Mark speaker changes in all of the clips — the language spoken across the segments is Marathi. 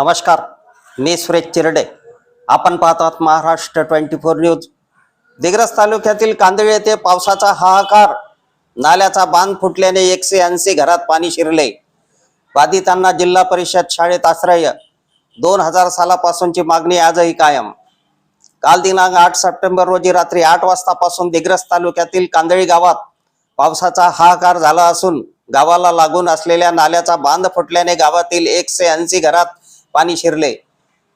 Speaker 1: नमस्कार मी सुरेश चिरडे. आपण पाहतात Maharashtra twenty four news. Digras तालुक्यातील कांदळी येथे पावसाचा हाहाकार. नाल्याचा बांध फुटल्याने एकशे ऐंशी घरात पाणी शिरले. बाधितांना जिल्हा परिषद शाळेत आश्रय. दोन हजार सालापासूनची मागणी आजही कायम. काल दिनांक आठ सप्टेंबर रोजी रात्री आठ वाजतापासून दिग्रस तालुक्यातील कांदळी गावात पावसाचा हाहाकार झाला असून गावाला लागून असलेल्या नाल्याचा बांध फुटल्याने गावातील एकशे ऐंशी घरात पाणी शिरले.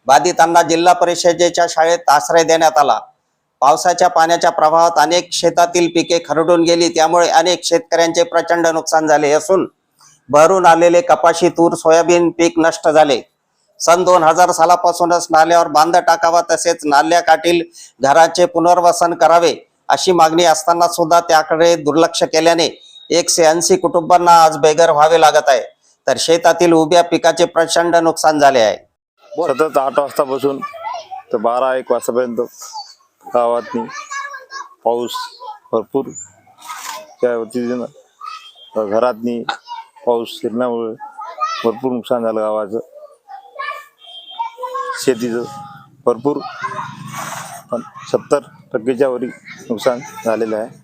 Speaker 1: बाधितांना जिल्हा परिषदेच्या शाळेत आश्रय देण्यात आला. पावसाच्या पाण्याच्या प्रवाहात अनेक शेतातील पिके खरडून गेली. त्यामुळे अनेक शेतकऱ्यांचे प्रचंड नुकसान झाले असून भरून आलेले कपाशी तूर सोयाबीन पीक नष्ट झाले. सन दोन हजार सालापासूनच नाल्यावर बांध टाकावा तसेच नाल्याकाठील घराचे पुनर्वसन करावे अशी मागणी असताना सुद्धा त्याकडे दुर्लक्ष केल्याने एकशे ऐंशी कुटुंबांना आज बेघर व्हावे लागत आहे. तर शेतातील उभ्या पिकाचे प्रचंड नुकसान झाले आहे.
Speaker 2: सतत आठ वाजतापासून तर बारा एक वाजतापर्यंत गावातनी पाऊस भरपूर त्या वतीनं घरातनी पाऊस शिरण्यामुळे भरपूर नुकसान झालं गावाचं. शेतीचं भरपूर पण सत्तर टक्केच्या वरी नुकसान झालेलं आहे.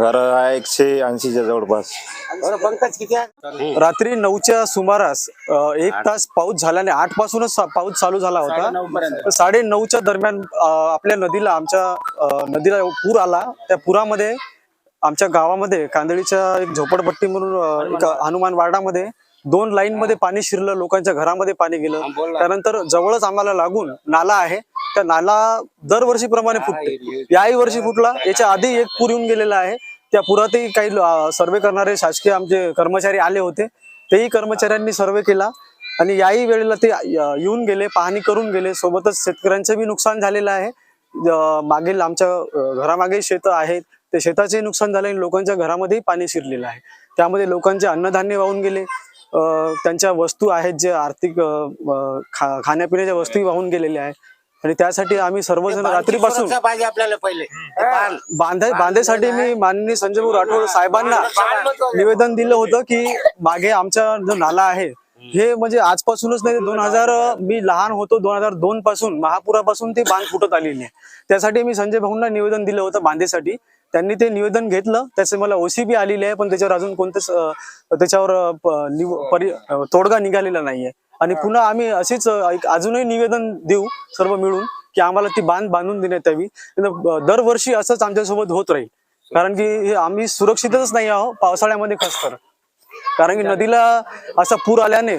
Speaker 2: घर आहे एकशे ऐंशीच्या जवळपास.
Speaker 3: रात्री नऊच्या सुमारास अ, एक तास पाऊस झाल्याने आठ पासूनच सा- पाऊस चालू झाला होता. साडे नऊच्या दरम्यान अ, आपल्या नदीला आमच्या अ, नदीला पूर आला त्या पुरामध्ये आमच्या गावामध्ये कांदळीच्या एक झोपडपट्टी म्हणून अ, एक हनुमान वार्डामध्ये दोन लाईन मध्ये पाणी शिरलं लोकांच्या घरामध्ये पाणी गेलं. त्यानंतर जवळच आम्हाला लागून नाला आहे. त्या नाला दरवर्षीप्रमाणे फुटते याही वर्षी फुटला याच्या आधी एक पूर येऊन गेलेला आहे. त्या पुरातही काही सर्वे करणारे शासकीय आमचे कर्मचारी आले होते. तेही कर्मचाऱ्यांनी सर्वे केला आणि याही वेळेला ते येऊन गेले पाहणी करून गेले. सोबतच शेतकऱ्यांचं बी नुकसान झालेलं आहे. मागील आमच्या घरामागे शेत आहेत. ते शेताचे नुकसान झाले आणि लोकांच्या घरामध्येही पाणी शिरलेलं आहे. त्यामध्ये लोकांचे अन्नधान्य वाहून गेले. त्यांच्या वस्तू आहेत जे आर्थिक खा खाण्यापिण्याच्या वस्तूही वाहून गेलेल्या आहेत. आणि त्यासाठी आम्ही सर्वजण रात्रीपासून
Speaker 4: पाहिजे आपल्याला पहिले.
Speaker 3: बांधाय बांधेसाठी मी माननीय संजय भाऊ राठोड साहेबांना निवेदन दिलं होतं की मागे आमचा जो नाला आहे हे म्हणजे आजपासूनच नाही दोन हजार मी लहान होतो दोन हजार दोन पासून महापुरापासून ते बांध फुटत आलेली आहे. त्यासाठी मी संजय भाऊंना निवेदन दिलं होतं बांधेसाठी. त्यांनी ते निवेदन घेतलं. त्याचे मला ओसीबी आलेली आहे पण त्याच्यावर अजून कोणतेच त्याच्यावर तोडगा निघालेला नाहीये. आणि पुन्हा आम्ही अशीच अं, एक अजूनही निवेदन देऊ सर्व मिळून की आम्हाला ती बांध बांधून देण्यात यावी. दरवर्षी असंच आमच्यासोबत होत राहील. कारण की आम्ही सुरक्षितच नाही आहोत पावसाळ्यामध्ये खास तर कारण की नदीला असा पूर आल्याने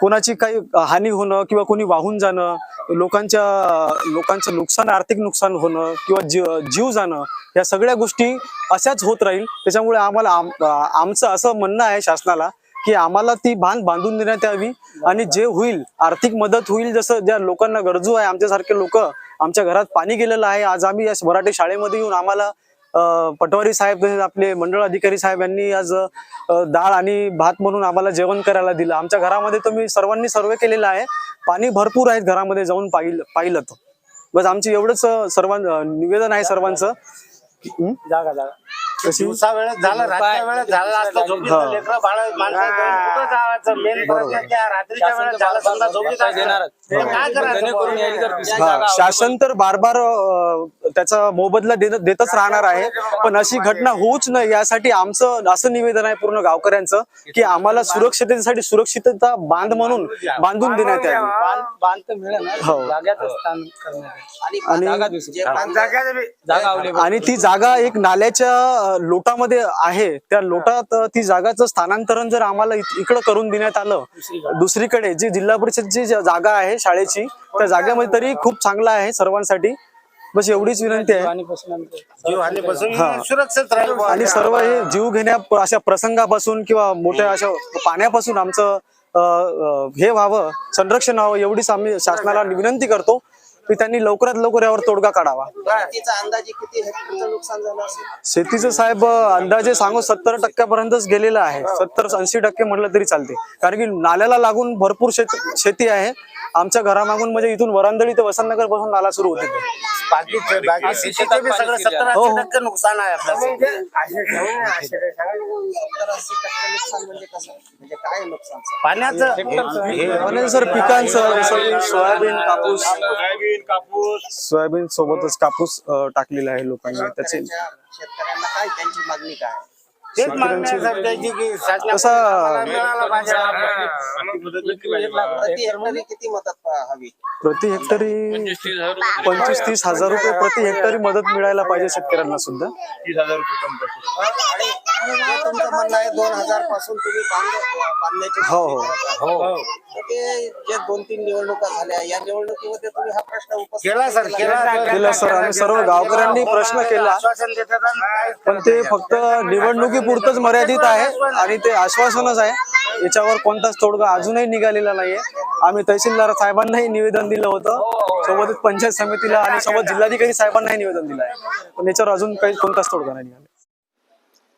Speaker 3: कोणाची काही हानी होणं किंवा कोणी वाहून जाणं लोकांच्या लोकांचं नुकसान आर्थिक नुकसान होणं किंवा जीव जीव जाणं या सगळ्या गोष्टी अशाच होत राहील. त्याच्यामुळे आम्हाला आम- आमचं असं म्हणणं आहे शासनाला की आम्हाला ती भान बांधून देण्यात यावी आणि जे होईल आर्थिक मदत होईल जसं ज्या लोकांना गरजू आहे आमच्यासारखे लोक आमच्या घरात पाणी गेलेलं आहे. आज आम्ही या मराठी शाळेमध्ये येऊन आम्हाला पटवारी साहेब तसेच आपले मंडळ अधिकारी साहेब यांनी आज डाळ आणि भात म्हणून आम्हाला जेवण करायला दिलं. आमच्या घरामध्ये तुम्ही सर्वांनी सर्वे केलेला आहे. पाणी भरपूर आहेत घरामध्ये जाऊन पाहिलं पाहिलं तर. बस आमची एवढंच सर्वां निवेदन आहे सर्वांचं. जागा जागा. कशी
Speaker 4: दिवसा वेळेत झालं रातच्या वेळेत झालं असतं लेकरं बाळं माणसं कुठं जायचं मेन प्रश्न त्या रात्रीच्या वेळेत झालं समजा. तर काय करायचं बुवा?
Speaker 3: हा, शासन तर बार बार त्याचा मोबदला देत- देतच राहणार आहे. पण अशी घटना होऊच नये यासाठी आमचं असं निवेदन आहे पूर्ण गावकऱ्यांचं की आम्हाला सुरक्षिततेसाठी सुरक्षितता बांध म्हणून बांधून देण्यात यावी. हो. आणि ती जागा एक नाल्याच्या लोटामध्ये आहे. त्या लोटात ती जागाचं स्थानांतरण जर आम्हाला इक- इकडं करून देण्यात आलं दुसरीकडे. जी जिल्हा परिषदची जागा आहे शाळेची त्या जागेमध्ये तरी खूप चांगला आहे सर्वांसाठी. बस एवढीच विनंती आहे. हा.
Speaker 4: सुरक्षित राहील.
Speaker 3: आणि सर्व हे जीव घेण्या अशा प्रसंगापासून किंवा मोठ्या अशा पाण्यापासून आमचं अ, अ, हे व्हावं संरक्षण व्हावं एवढीच आम्ही शासनाला विनंती करतो की त्यांनी लवकरात लवकर यावर तोडगा काढावा.
Speaker 1: शेतीचा अंदाजे किती हेक्टरचं नुकसान झालं असेल?
Speaker 3: शेतीचं साहेब अंदाजे सांगू सत्तर टक्क्यापर्यंतच गेलेलं आहे. सत्तर ऐंशी टक्के म्हटलं तरी चालते. कारण की नाल्याला लागून भरपूर शेत शेती आहे. आमच्या घरामागून म्हणजे इथून वरांदळी ते वसंतनगरपासून नाला सुरू होते ते.
Speaker 4: बाकी बाकी शेतीचे बी सगळं सत्तर
Speaker 3: हो,
Speaker 4: ऐंशी
Speaker 3: हो.
Speaker 4: टक्के नुकसान आहे
Speaker 1: म्हणजे म्हणजे?
Speaker 4: पाण्याचं
Speaker 3: आणि सर पिकांचं जसं की सोयाबीन कापूस सोयाबीन सोबतच कापूस अं, टाकलेला आहे लोकांनी त्याचे
Speaker 1: शेतकऱ्यांना काय त्यांची मागणी काय
Speaker 4: तेच मागणी आहे सध्याची की शासनाकडून
Speaker 3: तसा-
Speaker 4: आम्हाला मिळालं पाहिजे
Speaker 1: प्रति हेक्टरी किती मदत हवी?
Speaker 3: प्रति हेक्टरी पंचवीस तीस हजार रुपये प्रति हेक्टरी मदत मिळायला पाहिजे शेतकऱ्यांना सुद्धा.
Speaker 1: आणि जे तुमचं म्हणणं आहे दोन हजारपासून तुम्ही बांध बांधण्याची
Speaker 3: हो, हो.
Speaker 1: मागणी करताय. तर ते जे दोन तीन निवडणुका झाल्या या निवडणुकीमध्ये तुम्ही हा प्रश्न उपस्थित
Speaker 4: केला सर केला.
Speaker 3: केला सर. आम्ही सर्व गावकऱ्यांनी प्रश्न केला.
Speaker 4: आश्वासन देतात आणि काहीच
Speaker 3: पण ते फक्त निवडणुकीपुरतच मर्यादित आहे आणि ते आश्वासनच आहे. याच्यावर कोणताच तोडगा अजूनही निघालेला नाहीये. आम्ही तहसीलदार साहेबांनाही निवेदन दिलं होतं. सोबतच पंचायत समितीला आणि सोबत जिल्हाधिकारी साहेबांनाही निवेदन दिलं आहे. पण याच्यावर अजून काही कोणताच तोडगा नाही निघाला.